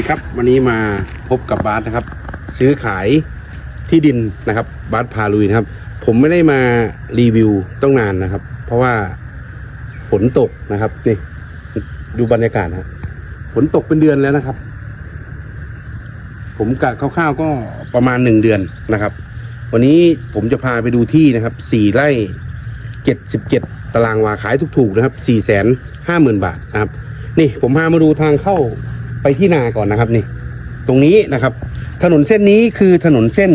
วัสดีครับ วันนี้มาพบกับบาสนะครับ ซื้อขายที่ดินนะครับ บาสพาลุยนะครับ ผมไม่ได้มารีวิวต้องนานนะครับ เพราะว่าฝนตกนะครับนี่ดูบรรยากาศนะฝนตกเป็นเดือนแล้วนะครับ ผมกะคร่าวๆก็ประมาณหนึ่งเดือนนะครับ วันนี้ผมจะพาไปดูที่นะครับสี่ไร่เจ็ดสิบเจ็ดตารางวาขายถูกๆนะครับสี่แสนห้าหมื่นบาทนะครับ นี่ผมพามาดูทางเข้า ไปที่นาก่อนนะครับนี่ ตรงนี้นะครับ ถนนเส้นนี้คือถนนเส้น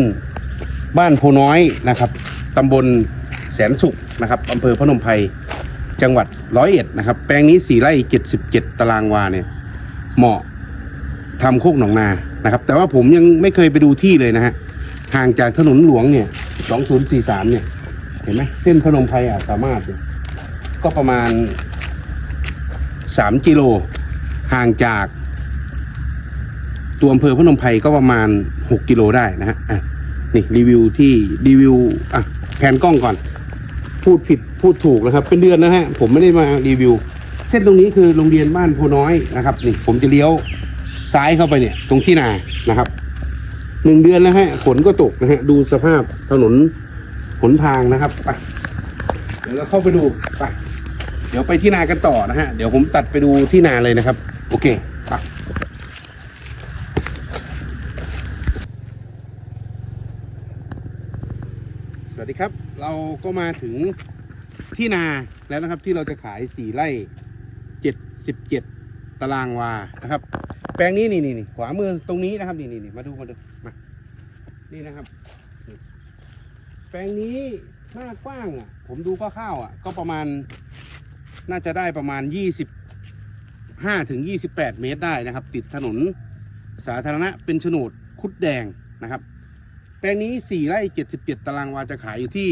บ้านโพน้อยนะครับตำบลแสนสุขนะครับอำเภอพนมไพรจังหวัดร้อยเอ็ดนะครับ แปลงนี้สี่ไร่เจ็ดสิบเจ็ดตารางวาเนี่ยเหมาะทำโคกหนองนานะครับ แต่ว่าผมยังไม่เคยไปดูที่เลยนะฮะห่างจากถนนหลวงเนี่ยสองศูนย์สี่สามเนี่ย เห็นไหมเส้นพนมไพรอะสามารถเนี่ยก็ประมาณสามกิโลห่างจาก ตัวอำเภอพนมไพรก็ประมาณหกกิโลได้นะฮะอะนี่รีวิวที่รีวิวอะแผนกล้องก่อน พูดผิดพูดถูกนะครับ เป็นเดือนนะฮะผมไม่ได้มารีวิว เส้นตรงนี้คือโรงเรียนบ้านโพน้อยนะครับนี่ผมจะเลี้ยวซ้ายเข้าไปเนี่ย ตรงที่นานะครับหนึ่งเดือนแล้วฮะฝนก็ตกนะฮะดูสภาพถนนหนทางนะครับไปเดี๋ยวเราเข้าไปดูไปเดี๋ยวไปที่นากันต่อนะฮะเดี๋ยวผมตัดไปดูที่นาเลยนะครับ โอเคไปส วัสดีครับ เราก็มาถึงที่นาแล้วนะครับที่เราจะขายสี่ไร่เจ็ดสิบเจ็ดตารางวานะครับ แปลงนี้นี่นี่นี่ขวามือตรงนี้นะครับนี่นี่นี่มาดูมาดูมานี่นะครับ แปลงนี้หน้ากว้างอะ ผมดูคร่าวอะ ก็ประมาณน่าจะได้ประมาณยี่สิบห้าถึงยี่สิบแปดเมตรได้นะครับ ติดถนนสาธารณะเป็นโฉนดคุดแดงนะครับ แปลงนี้สี่ไร่เจ็ดสิบเจ็ดตารางวาจะขายอยู่ที่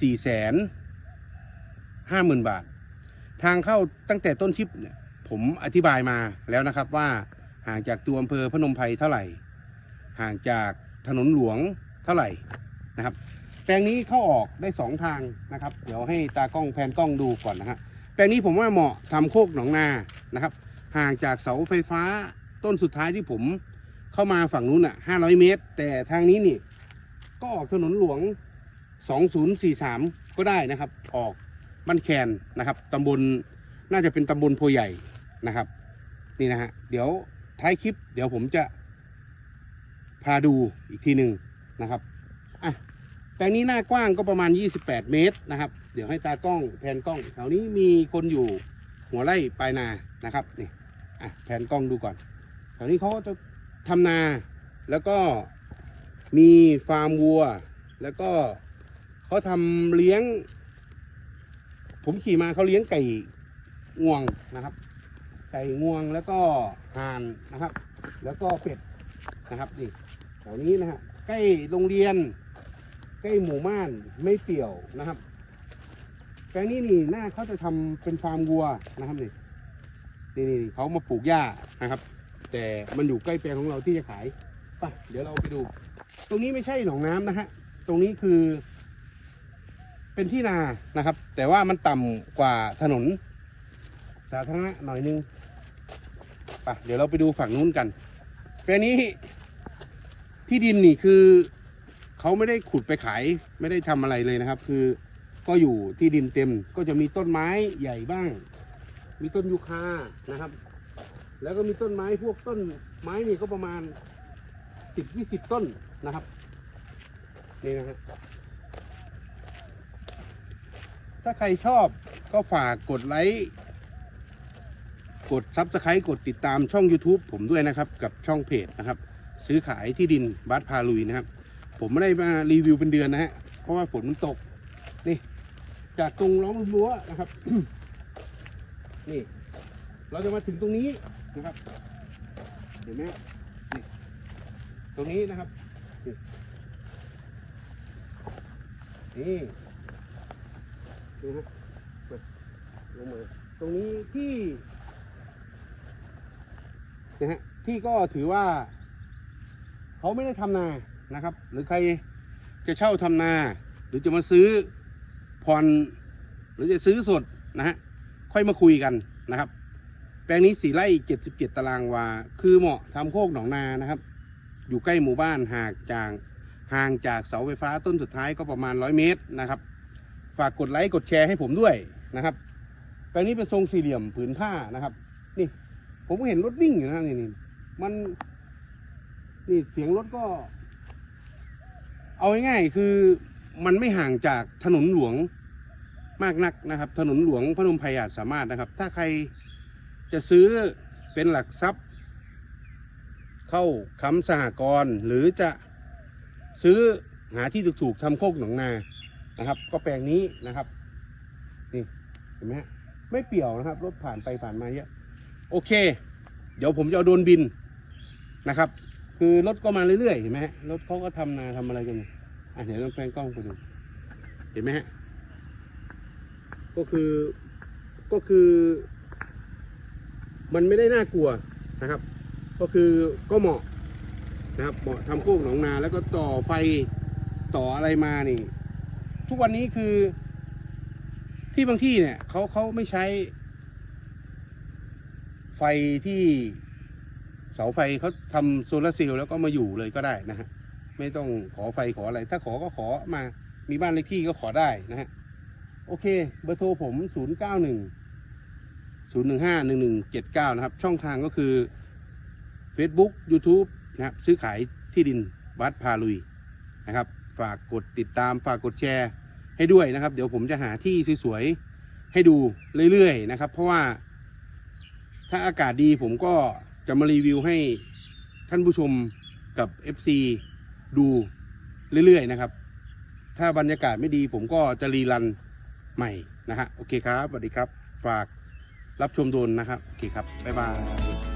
สี่แสนห้าหมื่นบาท ทางเข้าตั้งแต่ต้นคลิปเนี่ยผมอธิบายมาแล้วนะครับว่าห่างจากตัวอำเภอพนมไพรเท่าไหร่ ห่างจากถนนหลวงเท่าไหร่นะครับ แปลงนี้เข้าออกได้สองทางนะครับ เดี๋ยวให้ตากล้องแพนกล้องดูก่อนนะฮะแปลงนี้ผมว่าเหมาะทำโคกหนองนานะครับ ห่างจากเสาไฟฟ้าต้นสุดท้ายที่ผม เข้ามาฝั่งนู้นอะ500เมตร แต่ทางนี้นี่ก็ออกถนนหลวง 2043 ก็ได้นะครับ ออกบ้านแคนนะครับตำบลน่าจะเป็นตำบลโพใหญ่นะครับ นี่นะฮะเดี๋ยวท้ายคลิป เดี๋ยวผมจะพาดูอีกทีหนึ่งนะครับอะแปลงนี้หน้ากว้างก็ประมาณ 28 เมตรนะครับ เดี๋ยวให้ตากล้องแผนกล้องแถวนี้มีคนอยู่หัวไร่ปลายนานะครับนี่อะแผนกล้องดูก่อนแถวนี้เขาจะ ทำนาแล้วก็มีฟาร์มวัว แล้วก็เขาทำเลี้ยง ผมขี่มาเขาเลี้ยงไก่งวงนะครับ ไก่งวงแล้วก็ห่านนะครับ แล้วก็เป็ดนะครับนี่แถวนี้นะฮะใกล้โรงเรียน ใกล้หมู่บ้านไม่เปี่ยวนะครับแปลงนี้นี่หน้าเขาจะทำเป็นฟาร์มวัวนะครับนี่นี่เขามาปลูกหญ้านะครับ แต่มันอยู่ใกล้แปลงของเราที่จะขายไปเดี๋ยวเราไปดู ตรงนี้ไม่ใช่หนองน้ำนะฮะตรงนี้คือ เป็นที่นานะครับ แต่ว่ามันต่ำกว่าถนน สาธารณะหน่อยนึงไปเดี๋ยวเราไปดูฝั่งนู้นกัน แปลงนี้ที่ดินนี่คือเขาไม่ได้ขุดไปขาย ไม่ได้ทำอะไรเลยนะครับ คือก็อยู่ที่ดินเต็มก็จะมีต้นไม้ใหญ่บ้าง มีต้นยูคานะครับ แล้วก็มีต้นไม้พวกต้นไม้นี่ก็ประมาณสิบยี่สิบต้นนะครับ นี่นะครับถ้าใครชอบก็ฝากกดไลค์ กดซับสไครต์กดติดตามช่อง YouTube ผมด้วยนะครับ กับช่องเพจนะครับ ซื้อขายที่ดินบัสพาลุยนะครับ ผมไม่ได้มารีวิวเป็นเดือนนะฮะ เพราะว่าฝนมันตก นี่ จากตรงล้อมรั้วนะครับ นี่ เราจะมาถึงตรงนี้ นะครับเห็นไหมนี่ตรงนี้นะครับนี่นี่นะมาลงมาตรงนี้ที่นะฮะที่ก็ถือว่า เขาไม่ได้ทำนานะครับ หรือใครจะเช่าทำนา หรือจะมาซื้อผ่อนหรือจะซื้อสดนะฮะค่อยมาคุยกันนะครับ แปลงนี้สี่ไร่เจ็ดสิบเจ็ดตารางวา คือเหมาะทำโคกหนองนานะครับ อยู่ใกล้หมู่บ้านหางจากห่างจากเสาไฟฟ้าต้นสุดท้ายก็ประมาณร้อยเมตรนะครับ ฝากกดไลค์กดแชร์ให้ผมด้วยนะครับ แปลงนี้เป็นทรงสี่เหลี่ยมผืนผ้านะครับ นี่ ผมก็เห็นรถวิ่งอยู่นะนี่นี่มันนี่เสียงรถก็ เอาง่ายๆคือมันไม่ห่างจากถนนหลวงมากนักนะครับ ถนนหลวงพนมไพรอาจสามารถนะครับ ถ้าใคร จะซื้อเป็นหลักทรัพย์ เข้าค้ำสหกรณ์หรือจะซื้อหาที่ถูกๆทำโคกหนองนานะครับ ก็แปลงนี้นะครับนี่เห็นไหมฮะไม่เปี่ยวนะครับ รถผ่านไปผ่านมาเยอะโอเค เดี๋ยวผมจะเอาโดนบินนะครับ คือรถก็มาเรื่อยๆเห็นไหมฮะรถเขาก็ทำนาทำอะไรกันอะเดี๋ยวต้องแพนกล้องไปดูเห็นไหมฮะก็คือก็คือ มันไม่ได้น่ากลัวนะครับ ก็คือก็เหมาะนะครับเหมาะทำโคกหนองนา แล้วก็ต่อไฟต่ออะไรมานี่ ทุกวันนี้คือ ที่บางที่เนี่ยเขาเขาไม่ใช้ ไฟที่เสาไฟเขาทำโซลาร์เซลล์แล้วก็มาอยู่เลยก็ได้นะฮะไม่ต้องขอไฟขออะไร ถ้าขอก็ขอมามีบ้านเลขที่ก็ขอได้นะฮะโอเค เบอร์โทรผม 0 0 1 5 1 1 7 9 นะครับ ช่องทางก็คือ Facebook YouTube นะครับซื้อขายที่ดินวัดพาลุยนะครับ ฝากกดติดตามฝากกดแชร์ให้ด้วยนะครับ เดี๋ยวผมจะหาที่สวยๆให้ดูเรื่อยๆนะครับ เพราะว่าถ้าอากาศดีผมก็จะมารีวิวให้ท่านผู้ชมกับ FC ดูเรื่อยๆนะครับ ถ้าบรรยากาศไม่ดีผมก็จะรีรันใหม่นะฮะ โอเคครับ สวัสดีครับ ฝาก รับชมโดนนะครับโอเคครับบ๊ายบาย